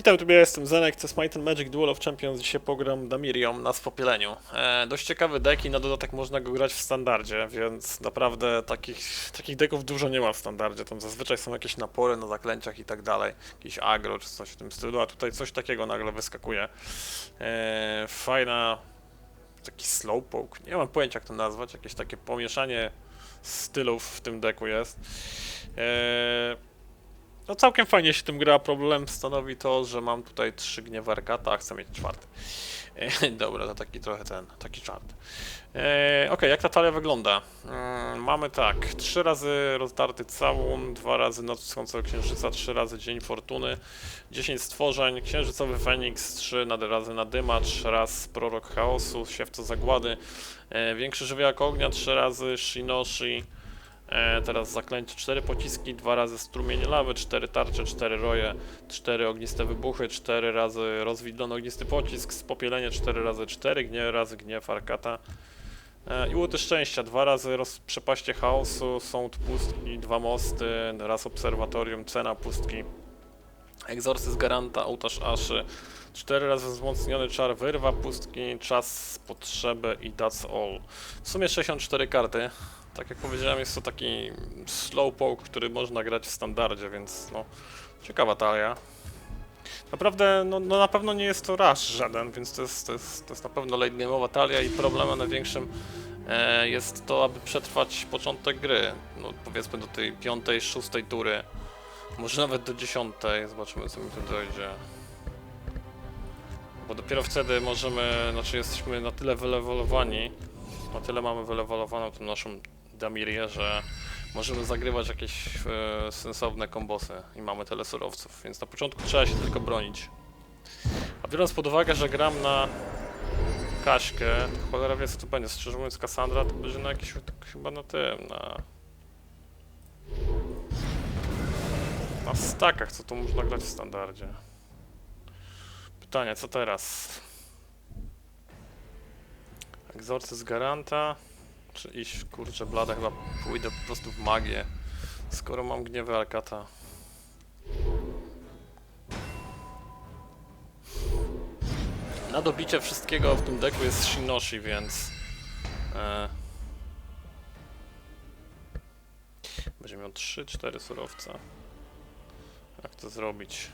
Witam, tu ja jestem Zenek, to jest Might and Magic Duel of Champions. Dzisiaj pogram Damirią na spopieleniu. E, dość ciekawy deck i na dodatek można go grać w standardzie, więc naprawdę takich, takich decków dużo nie ma w standardzie. Tam zazwyczaj są jakieś napory na zaklęciach i tak dalej, jakiś agro czy coś w tym stylu, a tutaj coś takiego nagle wyskakuje. E, fajna, taki slowpoke, nie mam pojęcia jak to nazwać, jakieś takie pomieszanie stylów w tym deku jest. E, no całkiem fajnie się tym gra. Problem stanowi to, że mam tutaj trzy gniewarkata, a chcę mieć czwarty. E, dobra, to taki trochę ten, taki czarty. E, Okej, jak ta talia wygląda? Mm, mamy tak, trzy razy rozdarty całun, dwa razy noc wschodzącego księżyca, trzy razy dzień fortuny, 10 stworzeń, księżycowy feniks, trzy razy nadymacz, raz prorok chaosu, siewco zagłady, e, większy żywiołak ognia, trzy razy shinoshi, E, teraz zaklęcie 4 pociski, 2 razy strumień lawy, 4 tarcze, 4 roje, 4 ogniste wybuchy, 4 razy rozwidlony ognisty pocisk, spopielenie 4 razy 4, gniew razy gniew arkata. E, I łuty szczęścia, 2 razy przepaście chaosu, sąd pustki, 2 mosty, raz obserwatorium, cena pustki. Egzorcyz Garanta, ołtarz Aszy, 4 razy wzmocniony czar wyrwa pustki, czas potrzeby i that's all. W sumie 64 karty. Tak jak powiedziałem, jest to taki slowpoke, który można grać w standardzie, więc no, ciekawa talia. Naprawdę, no, no na pewno nie jest to rush żaden, więc to jest, to jest, to jest na pewno late game'owa talia i problemem największym e, jest to, aby przetrwać początek gry. No powiedzmy do tej piątej, szóstej tury, może nawet do dziesiątej, zobaczymy co mi tu dojdzie. Bo dopiero wtedy możemy, znaczy jesteśmy na tyle wylewolowani, na tyle mamy wylewolowaną tą naszą Damirię, że możemy zagrywać jakieś e, sensowne kombosy i mamy tyle surowców, więc na początku trzeba się tylko bronić. A biorąc pod uwagę, że gram na Kaśkę, to cholera wie co to będzie, szczerze mówiąc Cassandra to będzie na jakiś, chyba na tym, na... Na stakach, co tu można grać w standardzie. Pytanie, co teraz? Egzorcyz Garanta? Iść, kurczę, blada, chyba pójdę po prostu w magię. Skoro mam gniewy Arkata. Na dobicie wszystkiego w tym deku jest Shinoshi, więc... E, będzie miał 3-4 surowce. Jak to zrobić?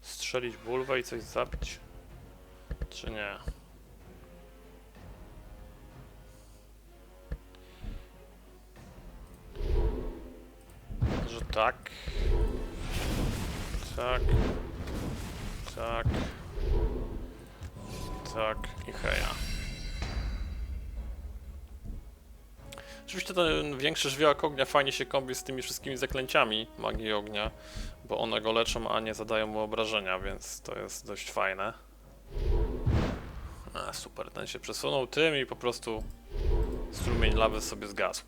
Strzelić bulwę i coś zabić? Czy nie? Tak. Tak. Tak. Tak i heja. Oczywiście ten większy żwiołak ognia fajnie się kombi z tymi wszystkimi zaklęciami magii ognia, bo one go leczą, a nie zadają mu obrażenia, więc to jest dość fajne. A, super, ten się przesunął tym i po prostu strumień lawy sobie zgasł.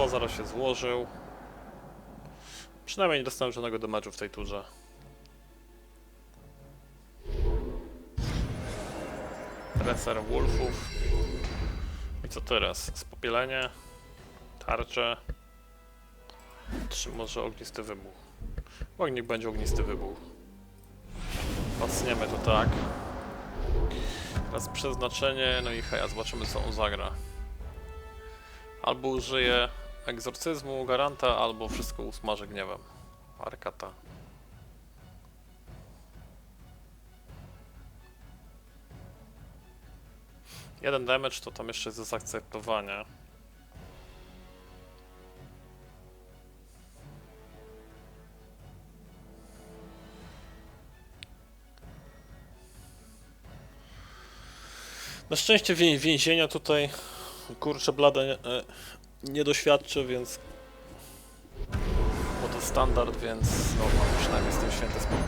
Pulwozar się złożył. Przynajmniej nie dostałem żadnego damage'u w tej turze. Treser Wolfów. I co teraz? Spopielenie, tarcze, czy może ognisty wybuch? Niech będzie ognisty wybuch. Pacniemy to tak. Teraz przeznaczenie, no i heja, zobaczymy co on zagra. Albo użyje egzorcyzmu, garanta, albo wszystko usmaży gniewem. Arkata. Jeden damage to tam jeszcze jest do zaakceptowania. Na szczęście wię- więzienia tutaj kurczę blade nie, doświadczę, więc bo to standard, więc no mam przynajmniej z tym święte spokój.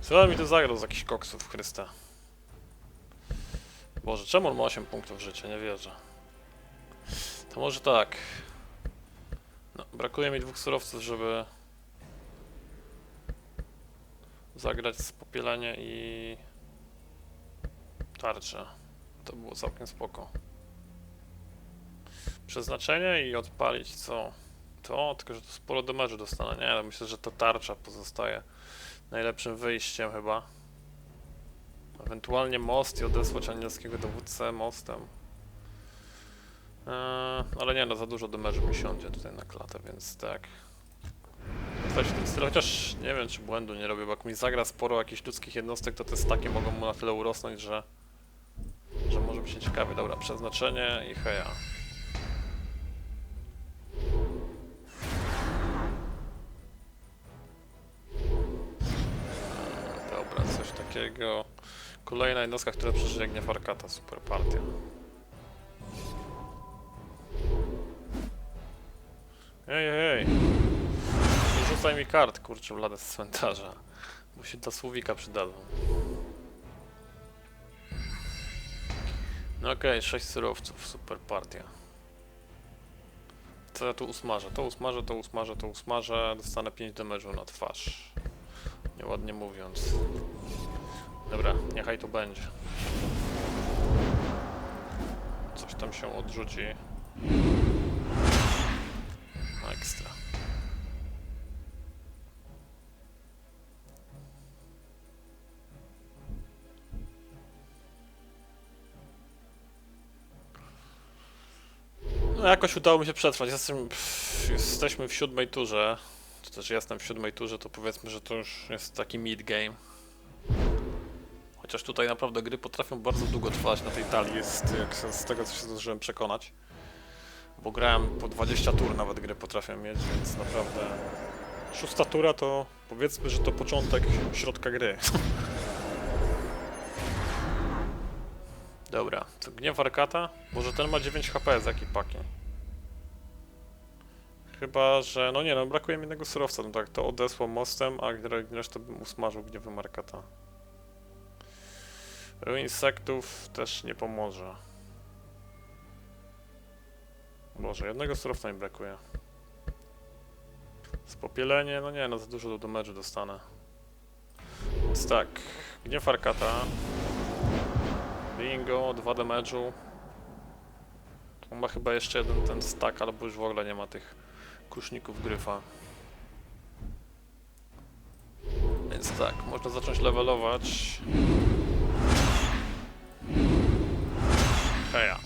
Co mi tu zagrał z jakichś koksów, Chrysta? Boże, czemu on ma 8 punktów życia? Nie wierzę. To może tak. No, brakuje mi dwóch surowców, żeby zagrać spopielenie i tarczę. To było całkiem spoko. Przeznaczenie i odpalić co? To, tylko że to sporo damage'u dostanę, nie? No Myślę, że to tarcza pozostaje najlepszym wyjściem chyba. Ewentualnie most i odesłać anielskiego dowódcę mostem. Eee, ale nie no, za dużo damage'u mi siądzie tutaj na klatę, więc tak. Coś w tym stylu, chociaż nie wiem czy błędu nie robię, bo jak mi zagra sporo jakichś ludzkich jednostek, to te staki mogą mu na tyle urosnąć, że że może być ciekawie. Dobra, przeznaczenie i heja. Takiego. Kolejna jednostka, która przeżyje gniew Arkata, super partia. Ej, ej, ej. Nie rzucaj mi kart, kurczę, blade z cmentarza. Bo się dla słowika przydadzą. No okej, 6 surowców, super partia. Co ja tu usmażę? To usmażę, to usmażę, to usmażę. Dostanę 5 damage'u na twarz. Nieładnie mówiąc. Dobra, niechaj to będzie. Coś tam się odrzuci. No ekstra. No jakoś udało mi się przetrwać. Jestem, pff, jesteśmy w siódmej turze. Czy też jestem w siódmej turze, to powiedzmy, że to już jest taki mid game. Chociaż tutaj naprawdę gry potrafią bardzo długo trwać na tej talii, jest, jak z tego co się zdążyłem przekonać. Bo grałem po 20 tur nawet gry potrafię mieć, więc naprawdę... Szósta tura to powiedzmy, że to początek środka gry. Dobra, to gniew Arkata? Może ten ma 9 HP z jakiej paki? Chyba, że... No nie no, brakuje mi jednego surowca, no tak, to odesłał mostem, a resztę bym usmażył gniewem Arkata. Insektów też nie pomoże. Boże, jednego surowca mi brakuje. Spopielenie, no nie, no za dużo do damage'u dostanę. Więc tak, gniew Arkata. Bingo, 2 damage'u. On ma chyba jeszcze jeden ten stack, albo już w ogóle nie ma tych kuszników gryfa. Więc tak, można zacząć levelować. Heja.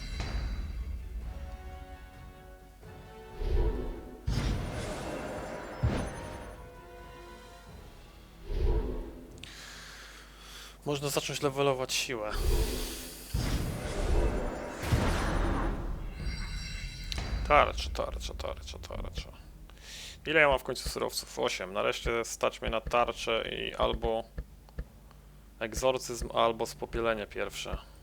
Można zacząć levelować siłę. Tarcza, tarcza, tarcza, tarcza. Ile ja mam w końcu surowców? 8. Nareszcie stać mnie na tarczę i albo egzorcyzm, albo spopielenie pierwsze.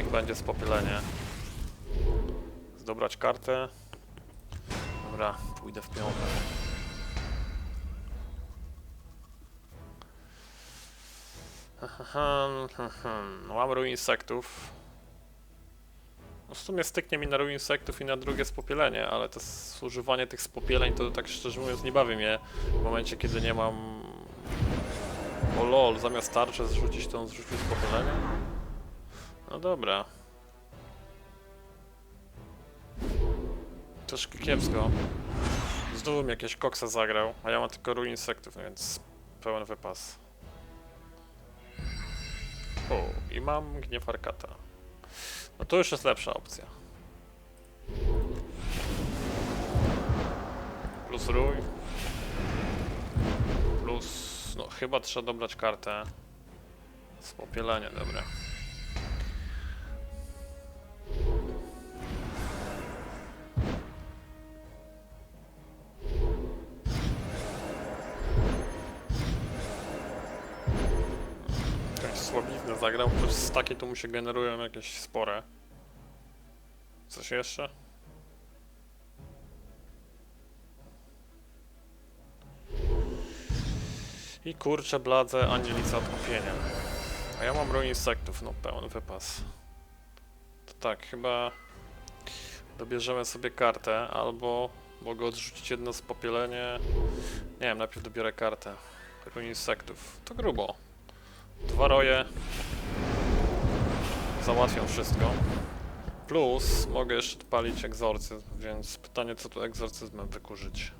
Niech będzie spopielenie. Zdobrać kartę. Dobra, pójdę w piątkę. Mam ruin insektów. No w sumie styknie mi na ruin insektów i na drugie spopielenie, ale to używanie tych spopieleń to tak szczerze mówiąc nie bawi mnie w momencie kiedy nie mam... O lol, zamiast tarczę zrzucić to on zrzucił spopielenie? No dobra. Troszkę kiepsko. Znowu mi jakieś koksa zagrał, a ja mam tylko ruin insektów, więc pełen wypas. O, i mam gniew Arkata. No to już jest lepsza opcja. Plus rój. Plus... no chyba trzeba dobrać kartę. Spopielenie, dobra. Zagrał, plus takie tu mu się generują jakieś spore. Coś jeszcze? I kurczę bladze Anielica odkupienia. A ja mam ruin insektów, no pełen wypas. To tak, chyba dobierzemy sobie kartę, albo mogę odrzucić jedno spopielenie. Nie wiem, najpierw dobiorę kartę. Ruin insektów. To grubo. Dwa roje. Załatwią wszystko. Plus mogę jeszcze odpalić egzorcyzm, więc pytanie co tu egzorcyzmem wykurzyć.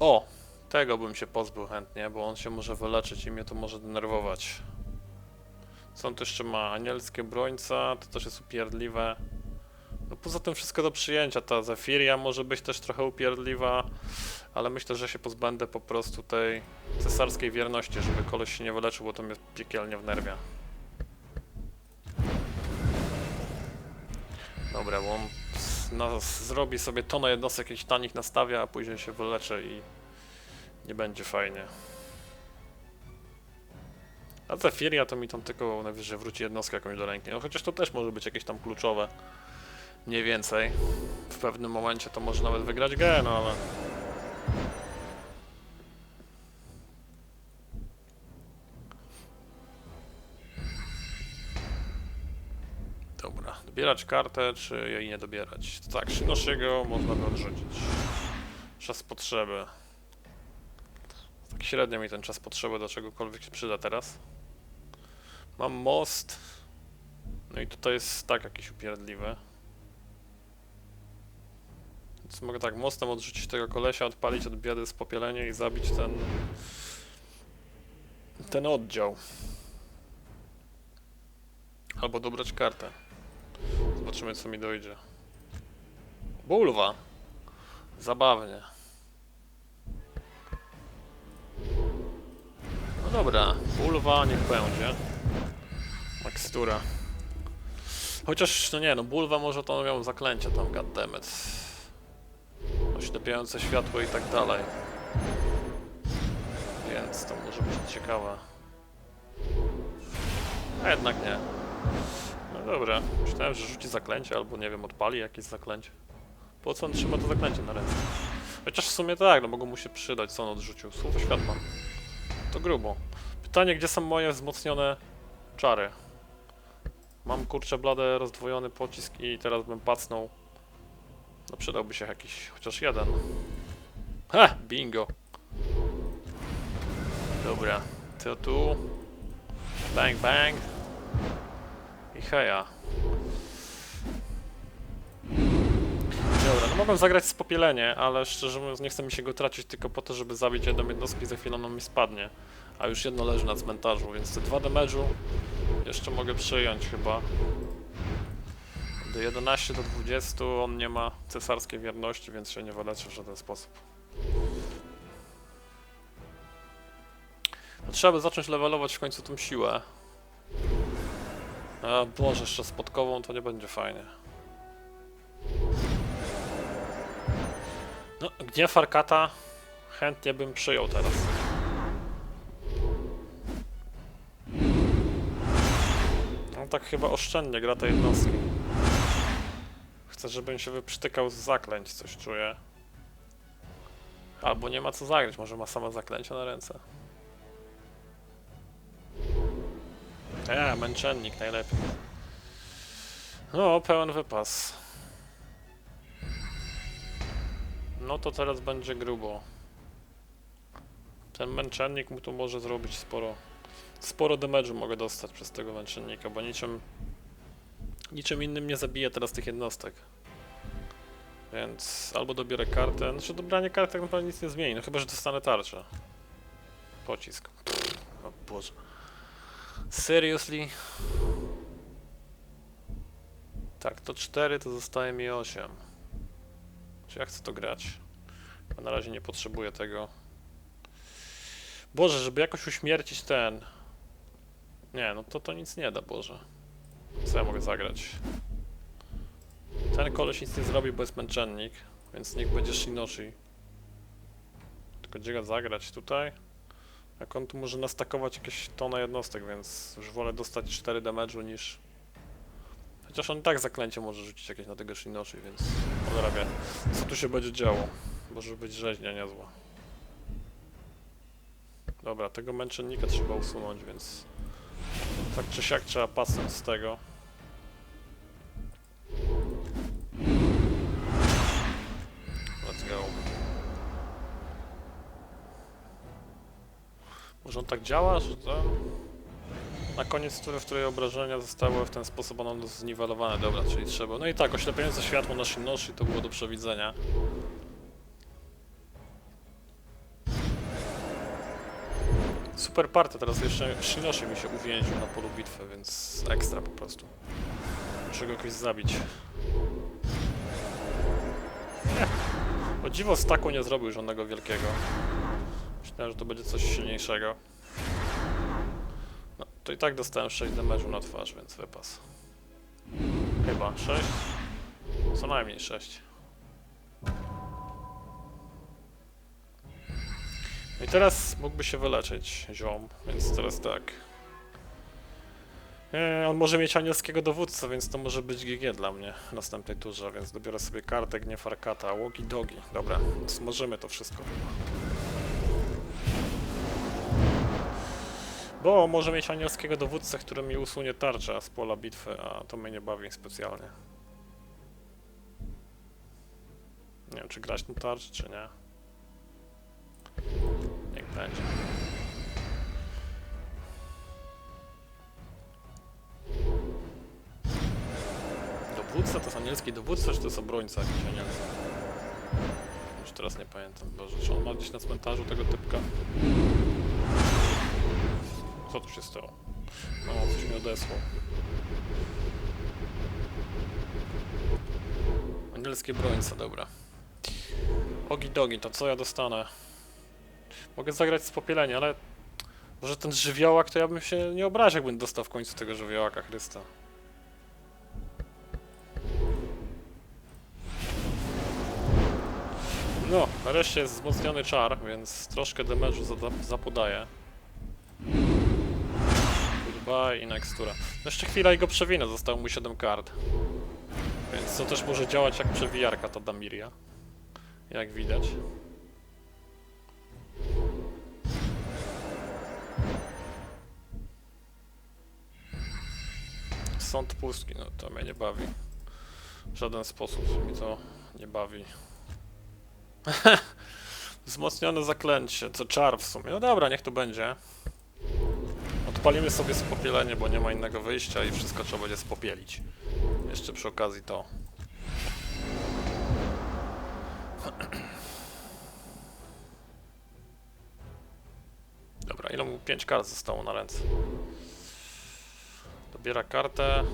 O! Tego bym się pozbył chętnie, bo on się może wyleczyć i mnie to może denerwować. On tu jeszcze ma? Anielskie brońca, to też jest upierdliwe. No poza tym wszystko do przyjęcia, ta Zefiria może być też trochę upierdliwa, ale myślę, że się pozbędę po prostu tej cesarskiej wierności, żeby koleś się nie wyleczył, bo to mnie piekielnie wnerwia. Dobra, bo on nas zrobi sobie tonę jednostek jakichś tanich nastawia, a później się wyleczy i nie będzie fajnie. A Zefiria to mi tam tylko najwyżej wróci jednostkę jakąś do ręki. No chociaż to też może być jakieś tam kluczowe. Mniej więcej. W pewnym momencie to może nawet wygrać grę, no ale... Dobra, dobierać kartę, czy jej nie dobierać? Tak, Shinoshiego można by odrzucić. Czas potrzeby. Tak średnio mi ten czas potrzeby do czegokolwiek się przyda teraz. Mam most. No i tutaj jest tak jakiś upierdliwy. Więc mogę tak mostem odrzucić tego kolesia, odpalić od biedy spopielenie i zabić ten... ten oddział. Albo dobrać kartę. Zobaczymy co mi dojdzie. Bulwa. Zabawnie. No dobra, bulwa niech będzie. Makstura. Chociaż, no nie, no bulwa może to miał zaklęcie tam, goddammit. Oślepiające światło i tak dalej. Więc to może być ciekawe. A jednak nie. No dobra, myślałem, że rzuci zaklęcie, albo nie wiem, odpali jakieś zaklęcie. Po co on trzyma to zaklęcie na ręce? Chociaż w sumie tak, no mogą mu się przydać, co on odrzucił. Słowo światła. To grubo. Pytanie, gdzie są moje wzmocnione czary? Mam kurczę blade rozdwojony pocisk i teraz bym pacnął. No przydałby się jakiś, chociaż jeden. Ha! Bingo! Dobra, to tu. Bang, bang. I heja. Dobra, no mogłem zagrać z ale szczerze mówiąc nie chce mi się go tracić tylko po to, żeby zabić jedną jednostkę i za chwilę on mi spadnie. A już jedno leży na cmentarzu, więc te dwa damage'u jeszcze mogę przyjąć chyba. Do 11 do 20 on nie ma cesarskiej wierności, więc się nie wyleczy w żaden sposób. No, trzeba by zacząć levelować w końcu tą siłę. A może jeszcze z podkową to nie będzie fajnie. No, gniew Arkata chętnie bym przyjął teraz. No tak chyba oszczędnie gra te jednostki. Chcę, żebym się wyprztykał z zaklęć, coś czuję. Albo nie ma co zagrać, może ma same zaklęcia na ręce. Ja, męczennik najlepiej. No, pełen wypas. No to teraz będzie grubo. Ten męczennik mu tu może zrobić sporo. Sporo damage'u mogę dostać przez tego męczennika, bo niczym... Niczym innym nie zabiję teraz tych jednostek. Więc albo dobiorę kartę, znaczy dobranie karty tak naprawdę nic nie zmieni, no chyba, że dostanę tarczę. Pocisk. O Boże. Seriously? Tak, to 4, to zostaje mi 8. Czy ja chcę to grać? Bo na razie nie potrzebuję tego. Boże, żeby jakoś uśmiercić ten... Nie, no to to nic nie da, Boże. Co ja mogę zagrać? Ten koleś nic nie zrobi, bo jest męczennik, więc niech będzie Shinoshi. Tylko gdzie go zagrać? Tutaj? Jak on tu może nastakować jakieś tona jednostek, więc już wolę dostać 4 damage'u niż... Chociaż on i tak zaklęcie może rzucić jakieś na tego Shinoshi, więc... Cholera co tu się będzie działo. Może być rzeźnia niezła. Dobra, tego męczennika trzeba usunąć, więc... Tak czy siak trzeba pasnąć z tego. Let's go. Może on tak działa, że to... Na koniec tury, w której obrażenia zostały w ten sposób ono zniwelowane. Dobra, czyli trzeba. No i tak, oślepiające światło na Shinoshi to było do przewidzenia. Super party, teraz jeszcze Shinoshi mi się uwięził na polu bitwy, więc ekstra po prostu. Muszę go jakoś zabić. Ech. O dziwo staku nie zrobił żadnego wielkiego. Myślałem, że to będzie coś silniejszego. No, to i tak dostałem 6 damage'u na twarz, więc wypas. Chyba 6? Co najmniej 6. i teraz mógłby się wyleczyć ziom, więc teraz tak. Eee, on może mieć anielskiego dowódcę, więc to może być GG dla mnie w następnej turze, więc dobiorę sobie kartę Gniew Arkata, Łogi Dogi. Dobra, smażymy to wszystko. Bo może mieć anielskiego dowódcę, który mi usunie tarczę z pola bitwy, a to mnie nie bawi specjalnie. Nie wiem, czy grać na tarczy, czy nie. Niech będzie. Dowódca to jest anielski dowódca, czy to jest obrońca jakiś anielski? Już teraz nie pamiętam. Boże, czy on ma gdzieś na cmentarzu tego typka? Co tu się stało? No, coś mi odesłał. Anielskie brońca, dobra. Ogi dogi, to co ja dostanę? Mogę zagrać z popielenia, ale... Może ten żywiołak, to ja bym się nie obraził, jakbym dostał w końcu tego żywiołaka Chrysta. No, nareszcie jest wzmocniony czar, więc troszkę damage'u zapodaję. Goodbye i nextura. No jeszcze chwila i go przewinę, zostało mu 7 kart. Więc to też może działać jak przewijarka ta Damiria. Jak widać. Sąd pustki, no to mnie nie bawi. W żaden sposób mi to nie bawi. Wzmocnione zaklęcie, to czar w sumie. No dobra, niech to będzie. Odpalimy sobie spopielenie, bo nie ma innego wyjścia i wszystko trzeba będzie spopielić. Jeszcze przy okazji to. Dobra, ile mu 5 kart zostało na ręce? Dobiera kartę.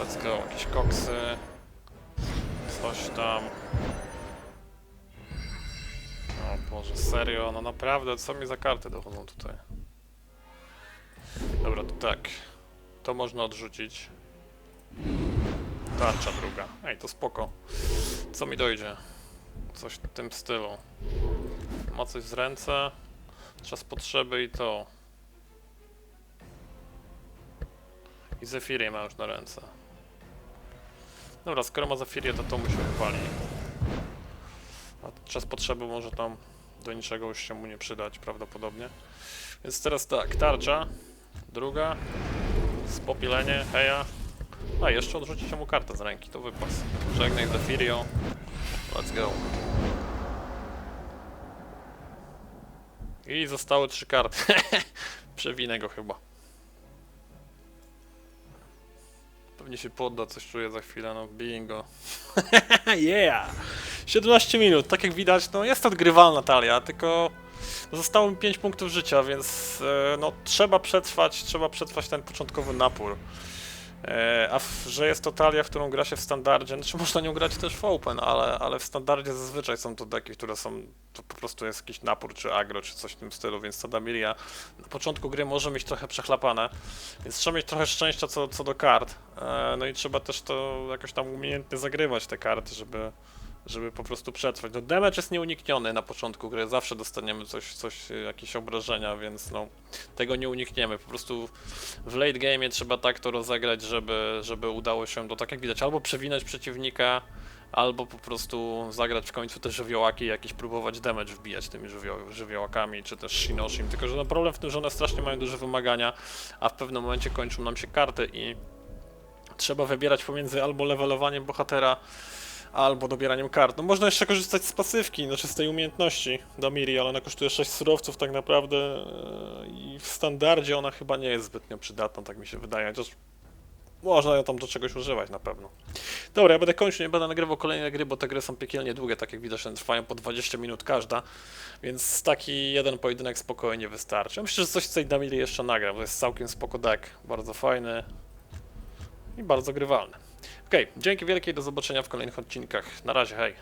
Let's go, jakieś koksy. Coś tam. O Boże, serio? No naprawdę, co mi za karty dochodzą tutaj? Dobra, to tak. To można odrzucić. Tarcza druga. Ej, to spoko. Co mi dojdzie? Coś w tym stylu. Ma coś z ręce. Czas potrzeby i to. I Zefirię ma już na ręce. Dobra, skoro ma Zefirię, to to mu się wypali. A czas potrzeby może tam do niczego już się mu nie przydać prawdopodobnie. Więc teraz tak, tarcza. Druga. Spopielenie, heja. A, jeszcze odrzucicie mu kartę z ręki, to wypas. Żegnaj Zefirio. Let's go. I zostały trzy karty. Przewinę go chyba. Pewnie się podda, coś czuję za chwilę, no bingo. yeah! 17 minut, tak jak widać, no jest odgrywalna talia, tylko zostało mi 5 punktów życia, więc e, no trzeba przetrwać, trzeba przetrwać ten początkowy napór. E, a w, że jest to talia, w którą gra się w standardzie, znaczy można nią grać też w open, ale, ale w standardzie zazwyczaj są to deki, które są, to po prostu jest jakiś napór, czy agro, czy coś w tym stylu, więc ta Damiria na początku gry może mieć trochę przechlapane, więc trzeba mieć trochę szczęścia co, co do kart, e, no i trzeba też to jakoś tam umiejętnie zagrywać te karty, żeby, żeby po prostu przetrwać. No damage jest nieunikniony na początku gry, zawsze dostaniemy coś, coś, jakieś obrażenia, więc no tego nie unikniemy. Po prostu w late game trzeba tak to rozegrać, żeby, żeby udało się to tak jak widać, albo przewinąć przeciwnika, albo po prostu zagrać w końcu te żywiołaki jakieś próbować damage wbijać tymi żywio żywiołakami, czy też Shinoshim, tylko że no problem w tym, że one strasznie mają duże wymagania, a w pewnym momencie kończą nam się karty i trzeba wybierać pomiędzy albo levelowaniem bohatera, albo dobieraniem kart. No można jeszcze korzystać z pasywki, znaczy z tej umiejętności Damiri, ale ona kosztuje 6 surowców tak naprawdę e, i w standardzie ona chyba nie jest zbytnio przydatna, tak mi się wydaje, chociaż można ją tam do czegoś używać na pewno. Dobra, ja będę kończył, nie będę nagrywał kolejne gry, bo te gry są piekielnie długie, tak jak widać, one trwają po 20 minut każda, więc taki jeden pojedynek spokojnie wystarczy. Ja myślę, że coś z tej Damiri jeszcze nagram, to jest całkiem spoko deck, bardzo fajny i bardzo grywalny. Okej, dzięki wielkie i do zobaczenia w kolejnych odcinkach. Na razie, hej.